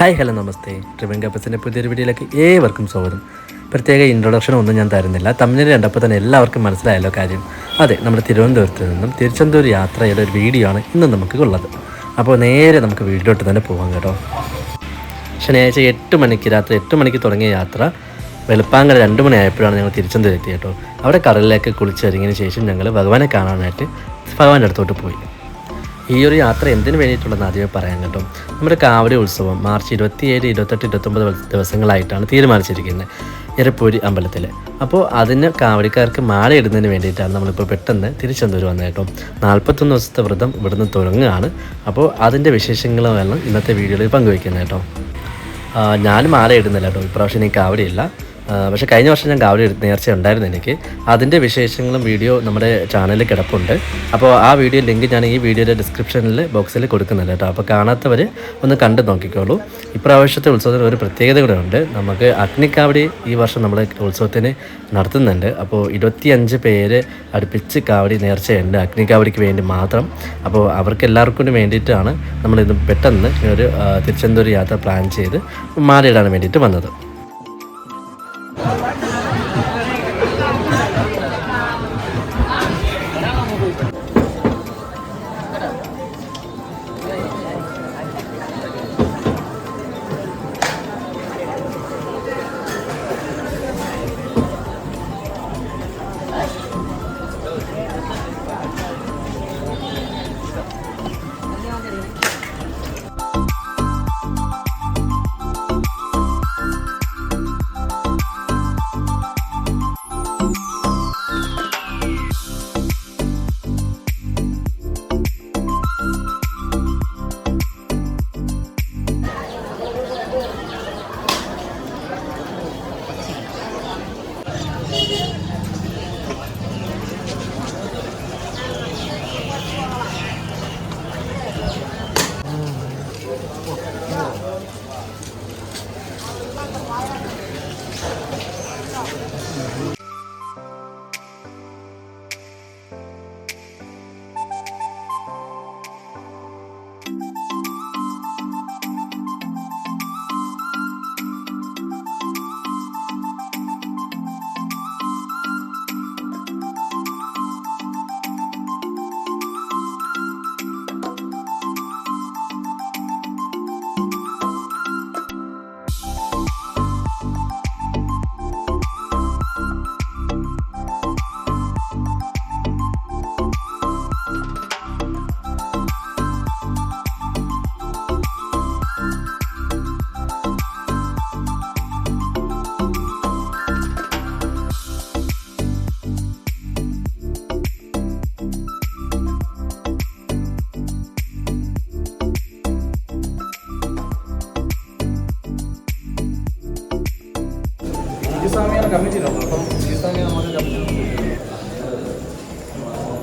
Hi hello നമസ്തേ. ട്രിവൻ കപ്പസിന്റെ പുതിയൊരു വീഡിയോയിലേക്ക് ഏവർക്കും സ്വാഗതം. പ്രത്യേക ഇൻട്രൊഡക്ഷൻ ഒന്നും ഞാൻ തരുന്നില്ല. തമിഴിൽ കണ്ടപ്പോൾ തന്നെ എല്ലാവർക്കും മനസ്സിലായല്ലോ കാര്യം. അതെ നമ്മുടെ തിരുവനന്തപുരത്ത് നിന്നും തിരുച്ചെന്തൂർ യാത്രയുടെ ഒരു വീഡിയോ ആണ് ഇന്ന് നമുക്ക് ഉള്ളത് അപ്പോൾ നേരെ നമുക്ക് വീട്ടിലോട്ട് തന്നെ പോകാം കേട്ടോ. ശനിയാഴ്ച എട്ട് മണിക്ക് രാത്രി എട്ട് മണിക്ക് തുടങ്ങിയ യാത്ര വെളുപ്പാങ്കര രണ്ട് മണിയായപ്പോഴാണ് ഞങ്ങൾ തിരുച്ചന്തൂർ എത്തിയത് കേട്ടോ. അവിടെ കടലിലേക്ക് കുളിച്ചിറങ്ങിയതിന് ശേഷം ഞങ്ങൾ ഭഗവാനെ കാണാനായിട്ട് ഭഗവാന്റെ അടുത്തോട്ട് പോയി. ഈ ഒരു യാത്ര എന്തിനു വേണ്ടിയിട്ടുള്ളതെന്ന് ആദ്യമേ പറയാൻ കേട്ടോ നമ്മുടെ കാവടി ഉത്സവം മാർച്ച് ഇരുപത്തിയേഴ് ഇരുപത്തെട്ട് ഇരുപത്തൊമ്പത് ദിവസങ്ങളായിട്ടാണ് തീരുമാനിച്ചിരിക്കുന്നത്. എരപ്പൂരി അമ്പലത്തിൽ അപ്പോൾ അതിന് കാവടിക്കാർക്ക് മാല ഇടുന്നതിന് വേണ്ടിയിട്ടാണ് നമ്മളിപ്പോൾ പെട്ടെന്ന് തിരിച്ചെന്തൂർ വന്നത് കേട്ടോ. നാൽപ്പത്തൊന്ന് ദിവസത്തെ വ്രതം ഇവിടുന്ന് തുടങ്ങുകയാണ്. അപ്പോൾ അതിന്റെ വിശേഷങ്ങളുമെല്ലാം ഇന്നത്തെ വീഡിയോയിൽ പങ്കുവയ്ക്കുന്നത് കേട്ടോ. ഞാൻ മാല ഇടുന്നില്ല കേട്ടോ. ഇപ്രാവശ്യം എനിക്ക് കാവടിയില്ല. പക്ഷേ കഴിഞ്ഞ വർഷം ഞാൻ കാവടി എടുത്ത് നേർച്ച ഉണ്ടായിരുന്നു എനിക്ക്. അതിന്റെ വിശേഷങ്ങളും വീഡിയോ നമ്മുടെ ചാനലിൽ കിടപ്പുണ്ട്. അപ്പോൾ ആ വീഡിയോ ലിങ്ക് ഞാൻ ഈ വീഡിയോയുടെ ഡിസ്ക്രിപ്ഷനിൽ ബോക്സിൽ കൊടുക്കുന്നുണ്ട് കേട്ടോ. അപ്പോൾ കാണാത്തവർ ഒന്ന് കണ്ടു നോക്കിക്കോളൂ. ഇപ്രാവശ്യത്തെ ഉത്സവത്തിന് ഒരു പ്രത്യേകത കൂടെ ഉണ്ട്. നമുക്ക് അഗ്നിക്കാവടി ഈ വർഷം നമ്മൾ ഉത്സവത്തിന് നടത്തുന്നുണ്ട്. അപ്പോൾ ഇരുപത്തിയഞ്ച് പേര് അടുപ്പിച്ച് കാവടി നേർച്ചയുണ്ട് അഗ്നിക്കാവടിക്ക് വേണ്ടി മാത്രം. അപ്പോൾ അവർക്ക് എല്ലാവർക്കും വേണ്ടിയിട്ടാണ് നമ്മളിത് പെട്ടെന്ന് ഒരു തിരുച്ചെന്തൂർ യാത്ര പ്ലാൻ ചെയ്ത് മാറിയിടാൻ വേണ്ടിയിട്ട് വന്നത്.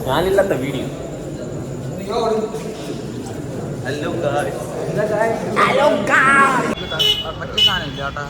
ഞാനില്ലാത്ത വീഡിയോ. ഹലോ ഹലോ മറ്റേ സാധനം ഇല്ല ചേട്ടാ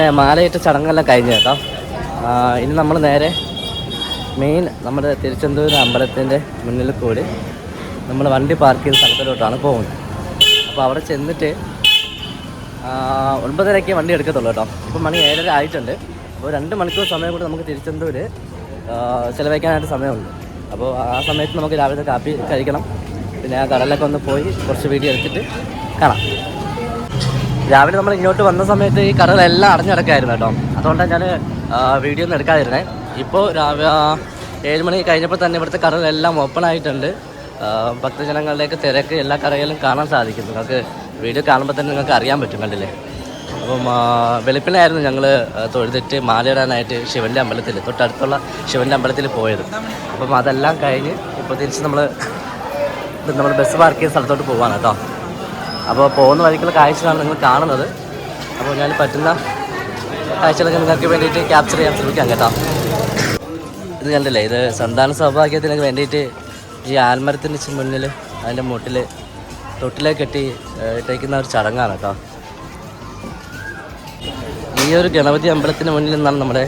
അങ്ങനെ മാലയിട്ട ചടങ്ങെല്ലാം കഴിഞ്ഞു കേട്ടോ. ഇനി നമ്മൾ നേരെ മെയിൻ നമ്മുടെ തിരുച്ചെന്തൂർ അമ്പലത്തിന്റെ മുന്നിൽ കൂടി നമ്മൾ വണ്ടി പാർക്ക് ചെയ്ത സ്ഥലത്തിലോട്ടാണ് പോകുന്നത്. അപ്പോൾ അവിടെ ചെന്നിട്ട് ഒൻപതരയ്ക്ക് വണ്ടി എടുക്കത്തുള്ളൂ കേട്ടോ. ഇപ്പം മണി ഏഴര ആയിട്ടുണ്ട്. അപ്പോൾ രണ്ട് മണിക്കൂർ സമയം കൂടി നമുക്ക് തിരുച്ചെന്തൂർ ചിലവഴിക്കാനായിട്ട് സമയമുണ്ട്. അപ്പോൾ ആ സമയത്ത് നമുക്ക് രാവിലെ കാപ്പി കഴിക്കണം. പിന്നെ ആ കടലൊക്കെ ഒന്ന് പോയി കുറച്ച് വീഡിയോ എടുത്തിട്ട് കാണാം. രാവിലെ നമ്മൾ ഇങ്ങോട്ട് വന്ന സമയത്ത് ഈ കടകളെല്ലാം അടഞ്ഞു കിടക്കായിരുന്നു കേട്ടോ. അതുകൊണ്ടാണ് ഞാൻ വീഡിയോ ഒന്നും എടുക്കാതിരുന്നത് ഇപ്പോൾ രാവിലെ ഏഴ് മണി കഴിഞ്ഞപ്പോൾ തന്നെ ഇവിടുത്തെ കടകളെല്ലാം ഓപ്പൺ ആയിട്ടുണ്ട്. ഭക്തജനങ്ങളിലേക്ക് തിരക്ക് എല്ലാ കടകളിലും കാണാൻ സാധിക്കും നിങ്ങൾക്ക് വീഡിയോ കാണുമ്പോൾ തന്നെ നിങ്ങൾക്ക് അറിയാൻ പറ്റും കണ്ടില്ലേ? അപ്പം വെളുപ്പിനായിരുന്നു ഞങ്ങൾ തൊഴുതിട്ട് മാലയിടാനായിട്ട് ശിവന്റെ അമ്പലത്തിൽ തൊട്ടടുത്തുള്ള ശിവന്റെ അമ്പലത്തിൽ പോയത്. അപ്പം അതെല്ലാം കഴിഞ്ഞ് ഇപ്പോൾ തിരിച്ച് നമ്മൾ നമ്മൾ ബസ് പാർക്ക് ചെയ്ത സ്ഥലത്തോട്ട് പോവാണ് കേട്ടോ. അപ്പോൾ പോകുന്ന വഴിക്കുള്ള കാഴ്ചകളാണ് നിങ്ങൾ കാണുന്നത്. അപ്പോൾ ഞാൻ പറ്റുന്ന കാഴ്ചകളൊക്കെ നിങ്ങൾക്ക് വേണ്ടിയിട്ട് ക്യാപ്ചർ ചെയ്യാൻ ശ്രമിക്കാം കേട്ടോ. ഇത് കണ്ടില്ലേ? ഇത് സന്താന സൗഭാഗ്യത്തിനൊക്കെ വേണ്ടിയിട്ട് ഈ ആൽമരത്തിന്റെ മുന്നിൽ അതിന്റെ മുട്ടിൽ തൊട്ടിലേക്ക് കെട്ടി ഇട്ടേക്കുന്ന ഒരു ചടങ്ങാണ് കേട്ടോ. ഈ ഒരു ഗണപതി അമ്പലത്തിന് മുന്നിൽ നിന്നാണ് നമ്മുടെ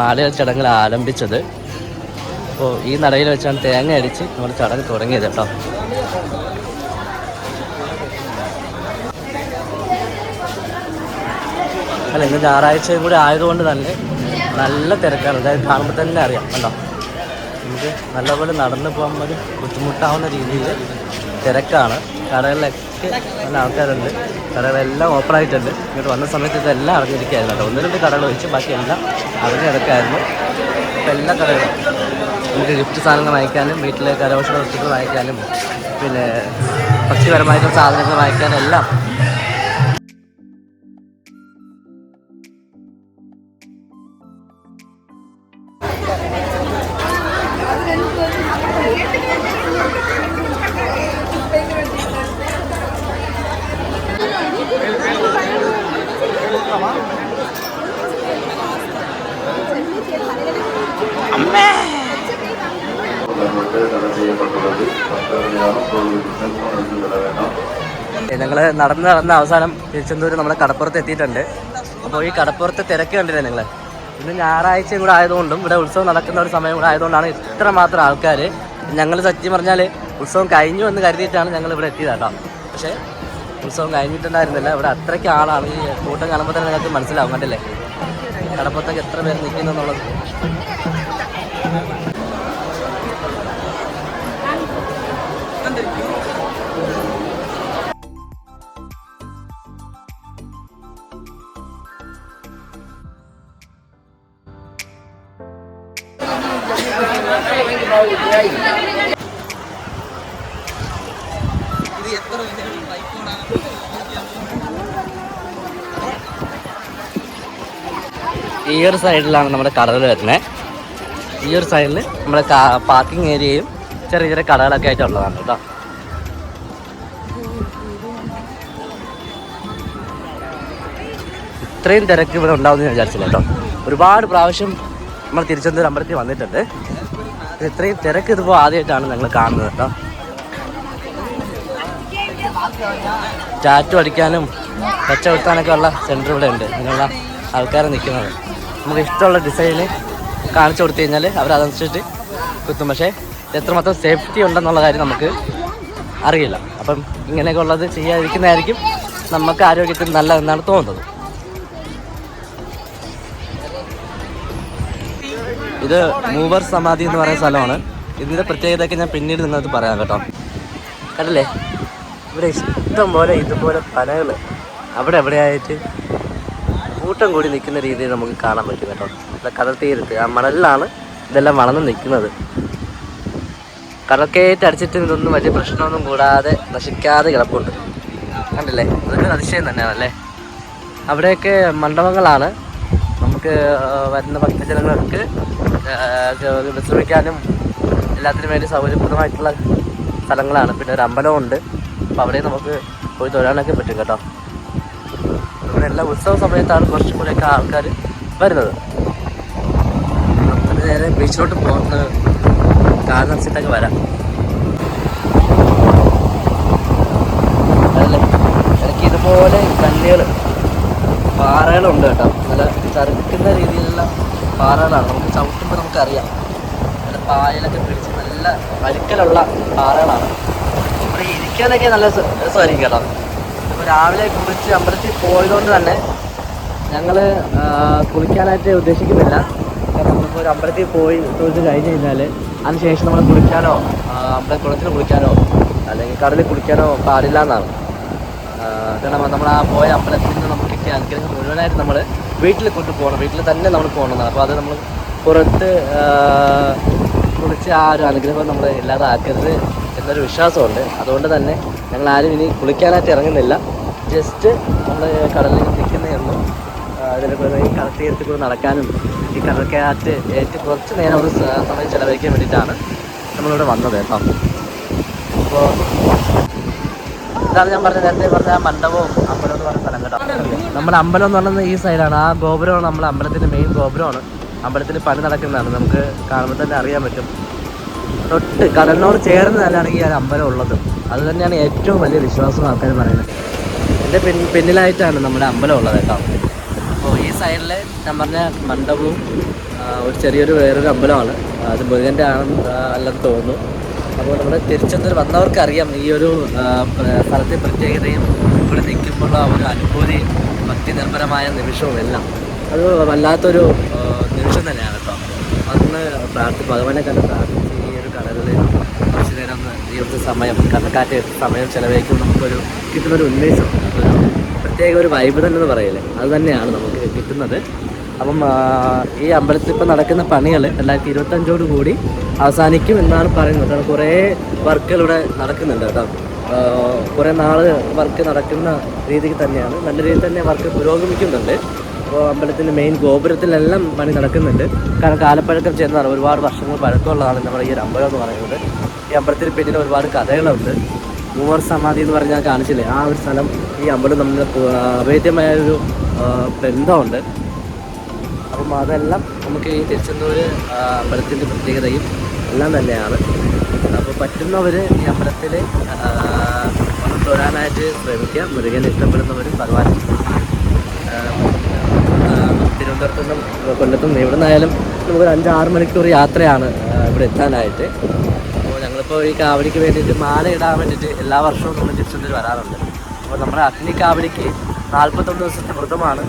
മാലയ ചടങ്ങുകൾ ആരംഭിച്ചത്. അപ്പോൾ ഈ നടയിൽ വെച്ചാണ് തേങ്ങ അടിച്ച് നമ്മുടെ ചടങ്ങ് തുടങ്ങിയത് കേട്ടോ. അല്ല ഇന്ന് ഞായറാഴ്ചയും കൂടി ആയതുകൊണ്ട് തന്നെ നല്ല തിരക്കാണ്. അതായത് കാണുമ്പോൾ തന്നെ അറിയാം കണ്ടോ? നമുക്ക് നല്ലപോലെ നടന്നു പോകാൻ ഒരു ബുദ്ധിമുട്ടാവുന്ന രീതിയിൽ തിരക്കാണ്. കടകളിലൊക്കെ നല്ല ആൾക്കാരുണ്ട്. കടകളെല്ലാം ഓപ്പൺ ആയിട്ടുണ്ട് ഇങ്ങോട്ട് വന്ന സമയത്ത് ഇതെല്ലാം അറിഞ്ഞിരിക്കുകയായിരുന്നു കേട്ടോ. ഒന്ന് രണ്ട് കടകൾ ഒഴിച്ച് ബാക്കി എല്ലാം അടഞ്ഞു കിടക്കായിരുന്നു ഇപ്പം എല്ലാ കടകളും നമുക്ക് ഗിഫ്റ്റ് സാധനങ്ങൾ വാങ്ങിക്കാനും വീട്ടിലെ കരകൗശല വസ്തുക്കൾ വാങ്ങിക്കാനും പിന്നെ ഭക്ഷ്യപരമായിട്ടുള്ള സാധനങ്ങൾ വാങ്ങിക്കാനും എല്ലാം ഞങ്ങൾ നടന്ന് നടന്ന അവസാനം തിരുച്ചെന്തൂർ നമ്മുടെ കടപ്പുറത്ത് എത്തിയിട്ടുണ്ട്. അപ്പോൾ ഈ കടപ്പുറത്ത് തിരക്ക് കണ്ടില്ലേ നിങ്ങൾ ഇന്ന് ഞായറാഴ്ചയും കൂടെ ആയതുകൊണ്ടും ഇവിടെ ഉത്സവം നടക്കുന്ന ഒരു സമയം കൂടെ ആയതുകൊണ്ടാണ് ഇത്ര മാത്രം ആൾക്കാർ ഞങ്ങൾ സത്യം പറഞ്ഞാൽ ഉത്സവം കഴിഞ്ഞു എന്ന് കരുതിയിട്ടാണ് ഞങ്ങൾ ഇവിടെ എത്തിയത് കേട്ടോ. പക്ഷേ ഉത്സവം കഴിഞ്ഞിട്ടുണ്ടായിരുന്നില്ല. ഇവിടെ അത്രയ്ക്ക് ആളാണ്. ഈ കൂട്ടം കാണുമ്പോൾ തന്നെ നിങ്ങൾക്ക് മനസ്സിലാവും കണ്ടില്ലേ? കടപ്പുറത്തേക്ക് എത്ര പേര് നിൽക്കുന്നു എന്നുള്ളത്. ഈ ഒരു സൈഡിലാണ് നമ്മുടെ കടകൾ വരുന്നത് ഈ ഒരു സൈഡിൽ നമ്മുടെ പാർക്കിംഗ് ഏരിയയും ചെറിയ ചെറിയ കടകളൊക്കെ ആയിട്ടുള്ളതാണ് കേട്ടോ. ഇത്രയും തിരക്ക് ഇവിടെ ഉണ്ടാവും ഞാൻ വിചാരിച്ചില്ല കേട്ടോ. ഒരുപാട് പ്രാവശ്യം നമ്മൾ തിരുച്ചെന്തൂർ അമ്പലത്തിൽ വന്നിട്ടുണ്ട്. ഇത് ഇത്രയും തിരക്ക് ഇതിപ്പോൾ ആദ്യമായിട്ടാണ് ഞങ്ങൾ കാണുന്നത് കേട്ടോ. ടാറ്റു അടിക്കാനും കച്ചവെത്താനൊക്കെ ഉള്ള സെന്റർ ഇവിടെ ഉണ്ട്. ഇതിനുള്ള ആൾക്കാർ നിൽക്കുന്നത്. നമുക്ക് ഇഷ്ടമുള്ള ഡിസൈന് കാണിച്ചു കൊടുത്തു കഴിഞ്ഞാൽ അവർ അതനുസരിച്ചിട്ട് കുത്തും. പക്ഷേ എത്രമാത്രം സേഫ്റ്റി ഉണ്ടെന്നുള്ള കാര്യം നമുക്ക് അറിയില്ല. അപ്പം ഇങ്ങനെയൊക്കെ ഉള്ളത് ചെയ്യാതിരിക്കുന്നതായിരിക്കും നമുക്ക് ആരോഗ്യത്തിന് നല്ലതെന്നാണ് തോന്നുന്നത്. ഇത് മൂവർ സമാധി എന്ന് പറയുന്ന സ്ഥലമാണ്. ഇതിന്റെ പ്രത്യേകതയൊക്കെ ഞാൻ പിന്നീട് നിങ്ങൾക്ക് പറയാം കേട്ടോ. കണ്ടല്ലേ? ഇവിടെ ഇഷ്ടം പോലെ ഇതുപോലെ പനകൾ അവിടെ എവിടെയായിട്ട് കൂട്ടം കൂടി നിൽക്കുന്ന രീതിയിൽ നമുക്ക് കാണാൻ പറ്റും കേട്ടോ. കടൽ തീരത്ത് ആ മണലിലാണ് ഇതെല്ലാം വളർന്ന് നിൽക്കുന്നത്. കടൽക്കേറ്റ് അടിച്ചിട്ട് ഇതൊന്നും വലിയ പ്രശ്നമൊന്നും കൂടാതെ നശിക്കാതെ കിടപ്പുണ്ട്. കണ്ടില്ലേ? അതൊക്കെ അതിശയം തന്നെയാണല്ലേ അവിടെയൊക്കെ മണ്ഡപങ്ങളാണ്. നമുക്ക് വരുന്ന ഭക്തജനങ്ങൾക്ക് വിശ്രമിക്കാനും എല്ലാത്തിനും വേണ്ടി സൗകര്യപ്രദമായിട്ടുള്ള സ്ഥലങ്ങളാണ്. പിന്നെ ഒരു അമ്പലമുണ്ട്. അപ്പോൾ അവിടെ നമുക്ക് പോയി തൊഴാനൊക്കെ പറ്റും കേട്ടോ. എല്ലാ ഉത്സവ സമയത്താണ് കുറച്ചും കൂടെയൊക്കെ ആൾക്കാർ വരുന്നത്. നമുക്ക് നേരെ ബീച്ചിലോട്ട് പോകുന്ന കാരണം വെച്ചിട്ടൊക്കെ വരാം. ഇതുപോലെ കല്ലുകൾ പാറകളുണ്ട് കേട്ടോ. നല്ല ചറുക്കുന്ന രീതിയിലുള്ള പാറകളാണ്. നമുക്ക് ചവിട്ടുമ്പോൾ നമുക്കറിയാം. നല്ല പായലൊക്കെ പിടിച്ച് നല്ല വലുക്കലുള്ള പാറകളാണ്. ഇവിടെ ഇരിക്കാനൊക്കെ നല്ല രസമായിരിക്കും കേട്ടോ. രാവിലെ കുളിച്ച് അമ്പലത്തിൽ പോയതുകൊണ്ട് തന്നെ ഞങ്ങൾ കുളിക്കാനായിട്ട് ഉദ്ദേശിക്കുന്നില്ല. നമ്മളിപ്പോൾ ഒരു അമ്പലത്തിൽ പോയി തൊഴുത് കഴിഞ്ഞ് കഴിഞ്ഞാൽ അതിനുശേഷം നമ്മൾ കുളിക്കാനോ അമ്പലം കുളത്തിൽ കുളിക്കാനോ അല്ലെങ്കിൽ കടലിൽ കുളിക്കാനോ പാടില്ല എന്നാണ്. കാരണം നമ്മൾ ആ പോയ അമ്പലത്തിൽ നിന്ന് നമുക്ക് കിട്ടിയ അനുഗ്രഹം മുഴുവനായിട്ട് നമ്മൾ വീട്ടിൽ കൊണ്ടുപോകണം വീട്ടിൽ തന്നെ നമ്മൾ പോകണമെന്നാണ് അപ്പോൾ അത് നമ്മൾ പുറത്ത് കുളിച്ച് ആ ഒരു അനുഗ്രഹം നമ്മൾ ഇല്ലാതാക്കരുത് എന്നൊരു വിശ്വാസമുണ്ട്. അതുകൊണ്ട് തന്നെ ഞങ്ങൾ ആരും ഇനി കുളിക്കാനായിട്ട് ഇറങ്ങുന്നില്ല. ജസ്റ്റ് നമ്മൾ കടലിൽ നിൽക്കുന്നേ ഉള്ളൂ. അതിലൂടെ ഈ കടൽ തീരത്തിൽ കൂടെ നടക്കാനും ഈ കടൽക്കകത്ത് ഏറ്റവും കുറച്ച് നേരം ഒരു സമയം ചിലവഴിക്കാൻ വേണ്ടിയിട്ടാണ് നമ്മളിവിടെ വന്നത് കേട്ടോ. അപ്പോൾ ഇതാണ് ഞാൻ പറഞ്ഞ നേരത്തെ പറഞ്ഞ മണ്ഡപവും അമ്പലം എന്ന് പറഞ്ഞ സ്ഥലം കേട്ടോ. നമ്മുടെ അമ്പലം എന്ന് പറയുന്നത് ഈ സൈഡാണ്. ആ ഗോപുരമാണ് നമ്മുടെ അമ്പലത്തിന്റെ മെയിൻ ഗോപുരമാണ്. അമ്പലത്തിൽ പണി നടക്കുന്നതാണ്. നമുക്ക് കാണുമ്പോൾ തന്നെ അറിയാൻ പറ്റും. തൊട്ട് കടലിനോട് ചേർന്ന് തന്നെയാണ് ഈ അമ്പലം ഉള്ളത്. അത് തന്നെയാണ് ഏറ്റവും വലിയ വിശ്വാസം ആൾക്കാർ പറയുന്നത്. എന്റെ പിൻ പിന്നിലായിട്ടാണ് നമ്മുടെ അമ്പലം ഉള്ളത് കേട്ടോ. അപ്പോൾ ഈ സൈഡിൽ ഞാൻ പറഞ്ഞ മണ്ഡപവും ഒരു ചെറിയൊരു വേറൊരു അമ്പലമാണ്. അത് മുരുകന്റെ ആണെന്ന് അല്ലെന്ന് തോന്നുന്നു. അപ്പോൾ നമ്മുടെ തിരുച്ചെന്തൂർ വന്നവർക്കറിയാം ഈ ഒരു സ്ഥലത്തെ പ്രത്യേകതയും ഇവിടെ നിൽക്കുമ്പോഴുള്ള ഒരു അനുഭൂതി ഭക്തി നിർഭരമായ നിമിഷവും എല്ലാം. അത് വല്ലാത്തൊരു നിമിഷം തന്നെയാണ് കേട്ടോ. അന്ന് പ്രാർത്ഥി ഭഗവാനെ കണ്ട് പ്രാർത്ഥിച്ച് ഈ ഒരു കടലിൽ കുറച്ച് സമയം കണ്ണക്കാറ്റ് സമയം ചിലവഴിക്കുമ്പോൾ നമുക്കൊരു കിട്ടുന്നൊരു ഉന്മേഷം. പ്രത്യേക ഒരു വൈബ് തന്നെ എന്ന് പറയില്ലേ? അത് തന്നെയാണ് നമുക്ക് കിട്ടുന്നത്. അപ്പം ഈ അമ്പലത്തിൽ ഇപ്പം നടക്കുന്ന പണികൾ രണ്ടായിരത്തി ഇരുപത്തഞ്ചോട് കൂടി അവസാനിക്കും എന്നാണ് പറയുന്നത്. കുറേ വർക്കുകൾ ഇവിടെ നടക്കുന്നുണ്ട് കേട്ടോ. കുറേ നാൾ വർക്ക് നടക്കുന്ന രീതിക്ക് തന്നെയാണ്. നല്ല രീതിയിൽ തന്നെ വർക്ക് പുരോഗമിക്കുന്നുണ്ട്. അമ്പലത്തിന്റെ മെയിൻ ഗോപുരത്തിലെല്ലാം പണി നടക്കുന്നുണ്ട്. കാരണം കാലപ്പഴക്കം ചെന്നതാണ് ഒരുപാട് വർഷങ്ങൾ പഴക്കമുള്ളതാണ് നമ്മുടെ ഈ ഒരു അമ്പലം എന്ന് പറയുന്നത്. ഈ അമ്പലത്തിന് പിന്നിൽ ഒരുപാട് കഥകളുണ്ട്. മൂവർ സമാധി എന്ന് പറഞ്ഞാൽ കാണിച്ചില്ലേ? ആ ഒരു സ്ഥലം ഈ അമ്പലം നമ്മൾ അഭേദ്യമായ ഒരു ബന്ധമുണ്ട്. അപ്പം അതെല്ലാം നമുക്ക് ഈ തിരുച്ചെന്തൂർ അമ്പലത്തിന്റെ പ്രത്യേകതയും എല്ലാം തന്നെയാണ്. അപ്പോൾ പറ്റുന്നവർ ഈ അമ്പലത്തിൽ തൊഴാനായിട്ട് ശ്രമിക്കുക. മുരുകനെ ഇഷ്ടപ്പെടുന്നവരും ഭഗവാൻ തിരുവനന്തപുരത്തു നിന്നും കൊല്ലത്തു നിന്ന് എവിടെ നിന്നായാലും നമുക്കൊരു അഞ്ചാറ് മണിക്കൂർ യാത്രയാണ് ഇവിടെ എത്താനായിട്ട്. അപ്പോൾ ഞങ്ങളിപ്പോൾ ഈ കാവടിക്ക് വേണ്ടിയിട്ട് മാല ഇടാൻ വേണ്ടിയിട്ട് എല്ലാ വർഷവും നമ്മൾ തിരുച്ചെന്തൂർ വരാറുണ്ട്. അപ്പോൾ നമ്മുടെ അഗ്നി കാവടിക്ക് നാൽപ്പത്തൊന്ന് ദിവസത്തെ വ്രതമാണ്.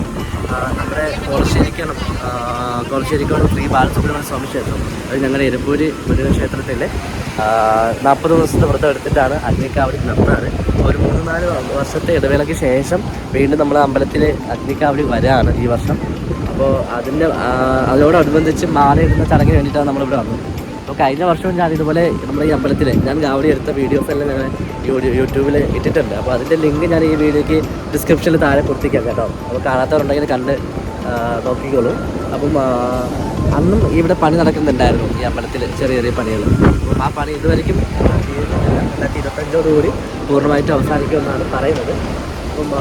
നമ്മുടെ കൊളശ്ശേരിക്കണം കൊളശ്ശേരിക്കണം ശ്രീ ബാലസുബ്രഹ്മണ്യ സ്വാമി ക്ഷേത്രം. അത് ഞങ്ങളുടെ എരുപ്പൂര് മുരുകൻ ക്ഷേത്രത്തിൽ നാൽപ്പത് ദിവസത്തെ വ്രതം എടുത്തിട്ടാണ് അഗ്നിക്കാവടി നടത്താറ്. ഒരു മൂന്ന് നാല് വർഷത്തെ ഇടവേളയ്ക്ക് ശേഷം വീണ്ടും നമ്മൾ അമ്പലത്തിൽ അഗ്നിക്കാവടി വരാണ് ഈ വർഷം. അപ്പോൾ അതിന്റെ അതിനോടനുബന്ധിച്ച് മാറി ഇടുന്ന ചടങ്ങിന് വേണ്ടിയിട്ടാണ് നമ്മളിവിടെ വന്നത്. അപ്പോൾ കഴിഞ്ഞ വർഷവും ഞാൻ ഇതുപോലെ നമ്മുടെ ഈ അമ്പലത്തിൽ ഞാൻ ഗാവടി എടുത്ത വീഡിയോസ് എല്ലാം ഞാൻ യൂട്യൂബിൽ ഇട്ടിട്ടുണ്ട്. അപ്പോൾ അതിന്റെ ലിങ്ക് ഞാൻ ഈ വീഡിയോയ്ക്ക് ഡിസ്ക്രിപ്ഷനിൽ താഴെ കൊടുത്തിരിക്കാം കേട്ടോ. അപ്പോൾ കാണാത്തവരുണ്ടെങ്കിൽ കണ്ട് നോക്കിക്കോളൂ. അപ്പം അന്നും ഇവിടെ പണി നടക്കുന്നുണ്ടായിരുന്നു ഈ അമ്പലത്തിൽ ചെറിയ ചെറിയ പണികൾ ആ പണി ഇതുവരെയും രണ്ടായിരത്തി ഇരുപത്തഞ്ചോടുകൂടി പൂർണമായിട്ട് അവസാനിക്കുമെന്നാണ് പറയുന്നത്. അപ്പം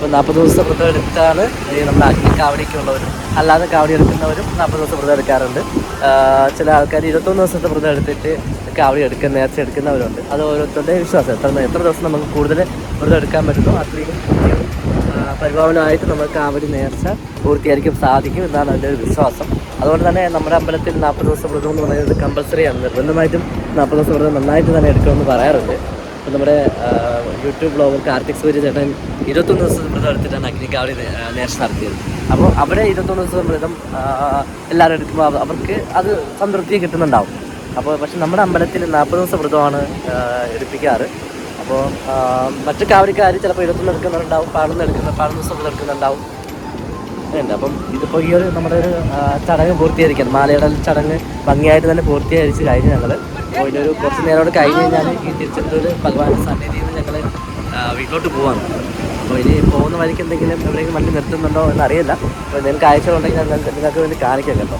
ഇപ്പം നാൽപ്പത് ദിവസം വ്രതം എടുത്താണ് ഈ നമ്മുടെ അഗ്നി കാവടിക്കുള്ളവരും അല്ലാതെ കാവടി എടുക്കുന്നവരും നാൽപ്പത് ദിവസം വ്രതം എടുക്കാറുണ്ട്. ചില ആൾക്കാർ ഇരുപത്തൊന്ന് ദിവസത്തെ വ്രതം എടുത്തിട്ട് കാവടി എടുക്കുന്ന നേർച്ച എടുക്കുന്നവരുണ്ട്. അത് ഓരോരുത്തരുടെ വിശ്വാസം. എത്ര എത്ര ദിവസം നമുക്ക് കൂടുതൽ വ്രതം എടുക്കാൻ പറ്റുമോ അത്രയും പരിഭാവനമായിട്ട് നമ്മൾ കാവടി നേർച്ച പൂർത്തിയായിരിക്കും സാധിക്കും എന്നാണ് അതിന്റെ ഒരു വിശ്വാസം. അതുകൊണ്ട് തന്നെ നമ്മുടെ അമ്പലത്തിൽ നാൽപ്പത് ദിവസം വ്രതം എന്ന് പറയുന്നത് കമ്പൽസറിയാണ് നിർബന്ധമായിട്ടും നാൽപ്പത് ദിവസം വ്രതം നന്നായിട്ട് തന്നെ എടുക്കണമെന്ന് പറയാറുണ്ട്. അപ്പോൾ നമ്മുടെ യൂട്യൂബ് ബ്ലോഗർ കാർത്തിക് സൂര്യ ചേട്ടൻ ഇരുപത്തൊന്ന് ദിവസം വ്രതം എടുത്തിട്ടാണ് അഗ്നിക്കാവളി നേ- ആ, നടത്തിയത്. അപ്പോൾ അവിടെ ഇരുപത്തൊന്ന് ദിവസം വ്രതം എല്ലാവരും എടുക്കുമ്പോൾ അവർക്ക് അത് സംതൃപ്തി കിട്ടുന്നുണ്ടാവും. അപ്പോൾ പക്ഷെ നമ്മുടെ അമ്പലത്തിൽ നാൽപ്പത് ദിവസം വ്രതമാണ് എടുപ്പിക്കാറ്. അപ്പോൾ മറ്റു കാവടിക്കാർ ചിലപ്പോൾ ഇരുപത്തൊന്ന് എടുക്കുന്നുണ്ടാവും പാടുന്ന എടുക്കുന്ന പാടുന്ന ദിവസം എടുക്കുന്നുണ്ടാവും. ഉണ്ട് അപ്പം ഇതിപ്പോൾ ഈ ഒരു നമ്മുടെ ഒരു ചടങ്ങ് പൂർത്തീകരിക്കണം. മാലയിടൽ ചടങ്ങ് ഭംഗിയായിട്ട് തന്നെ പൂർത്തീകരിച്ച് കഴിഞ്ഞ് ഞങ്ങൾ അപ്പോൾ ഇതൊരു കുറച്ച് നേരോട് കഴിഞ്ഞ് കഴിഞ്ഞാൽ ഈ തിരുച്ചെന്തൂർ ഭഗവാന്റെ സന്നിധിയിൽ നിന്ന് ഞങ്ങൾ വീട്ടിലോട്ട് പോവാണ്. അപ്പോൾ ഇനി പോകുന്ന വഴിക്ക് എന്തെങ്കിലും എവിടെയെങ്കിലും വണ്ടി നിർത്തുന്നുണ്ടോ എന്ന് അറിയില്ല അപ്പോൾ എന്തെങ്കിലും കാഴ്ചകളുണ്ടെങ്കിൽ ഞാൻ നിങ്ങൾക്ക് വേണ്ടി കാണിക്കാം കേട്ടോ.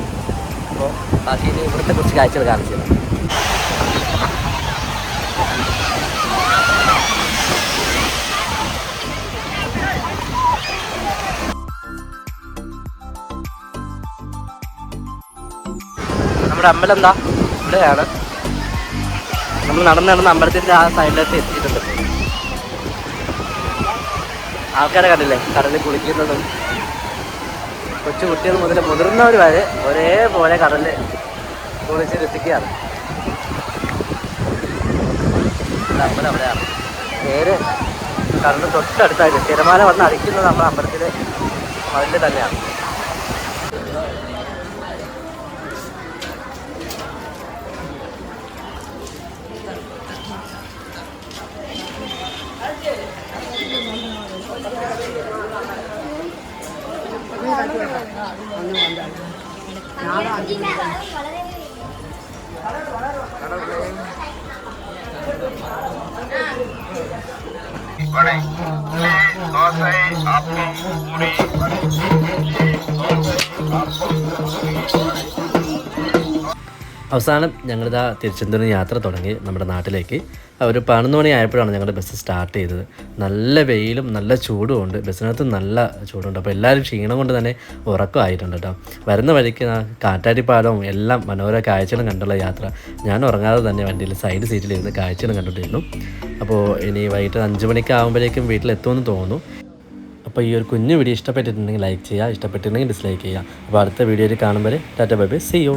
അപ്പോൾ ബാക്കി ഇനി ഇവിടുത്തെ കുറച്ച് കാഴ്ചകൾ കാണിച്ചു തരാം. നമ്മുടെ അമ്പലം എന്താ ഇവിടെയാണ്. നമ്മൾ നടന്ന് നടന്ന് അമ്പലത്തിന്റെ ആ സൈഡിലേക്ക് എത്തിയിട്ടുണ്ട്. ആൾക്കാരെ കണ്ടില്ലേ? കടലിൽ കുളിക്കുന്നതും. കൊച്ചു കുട്ടികൾ മുതൽ മുതിർന്നവർ വരെ ഒരേപോലെ കടലിൽ കുളിച്ച് രസിക്കുകയാണ് അമ്പലം അവിടെയാണ് നേരെ കടലിന് തൊട്ടടുത്തായിട്ട് തിരമാല വന്ന് അടിക്കുന്നത് നമ്മുടെ അമ്പലത്തിലെ അതിന്റെ തന്നെയാണ്. വടை ദോശை അപ്പം പൂരി അവസാനം ഞങ്ങളിതാ തിരുച്ചെന്തൂരിന് യാത്ര തുടങ്ങി നമ്മുടെ നാട്ടിലേക്ക്. ഒരു പതിനൊന്ന് മണി ആയപ്പോഴാണ് ഞങ്ങളുടെ ബസ് സ്റ്റാർട്ട് ചെയ്തത്. നല്ല വെയിലും നല്ല ചൂടും ഉണ്ട്. ബസ്സിനകത്ത് നല്ല ചൂടുണ്ട്. അപ്പോൾ എല്ലാവരും ക്ഷീണം കൊണ്ട് തന്നെ ഉറക്കമായിട്ടുണ്ട് കേട്ടോ. വരുന്ന വഴിക്ക് കാറ്റാടിപ്പാലവും എല്ലാം മനോഹര കാഴ്ചകളും കണ്ടുള്ള യാത്ര. ഞാൻ ഉറങ്ങാതെ തന്നെ വണ്ടിയിൽ സൈഡ് സീറ്റിലിരുന്ന് കാഴ്ചകളും കണ്ടിട്ടിരുന്നു അപ്പോൾ ഇനി വൈകിട്ട് അഞ്ച് മണിക്ക് ആകുമ്പോഴേക്കും വീട്ടിലെത്തുമെന്ന് തോന്നുന്നു. അപ്പോൾ ഈ ഒരു കുഞ്ഞു വീഡിയോ ഇഷ്ടപ്പെട്ടിട്ടുണ്ടെങ്കിൽ ലൈക്ക് ചെയ്യുക ഇഷ്ടപ്പെട്ടിട്ടുണ്ടെങ്കിൽ ഡിസ്ലൈക്ക് ചെയ്യുക. അപ്പോൾ അടുത്ത വീഡിയോയിൽ കാണുമ്പോൾ tata bye bye. See you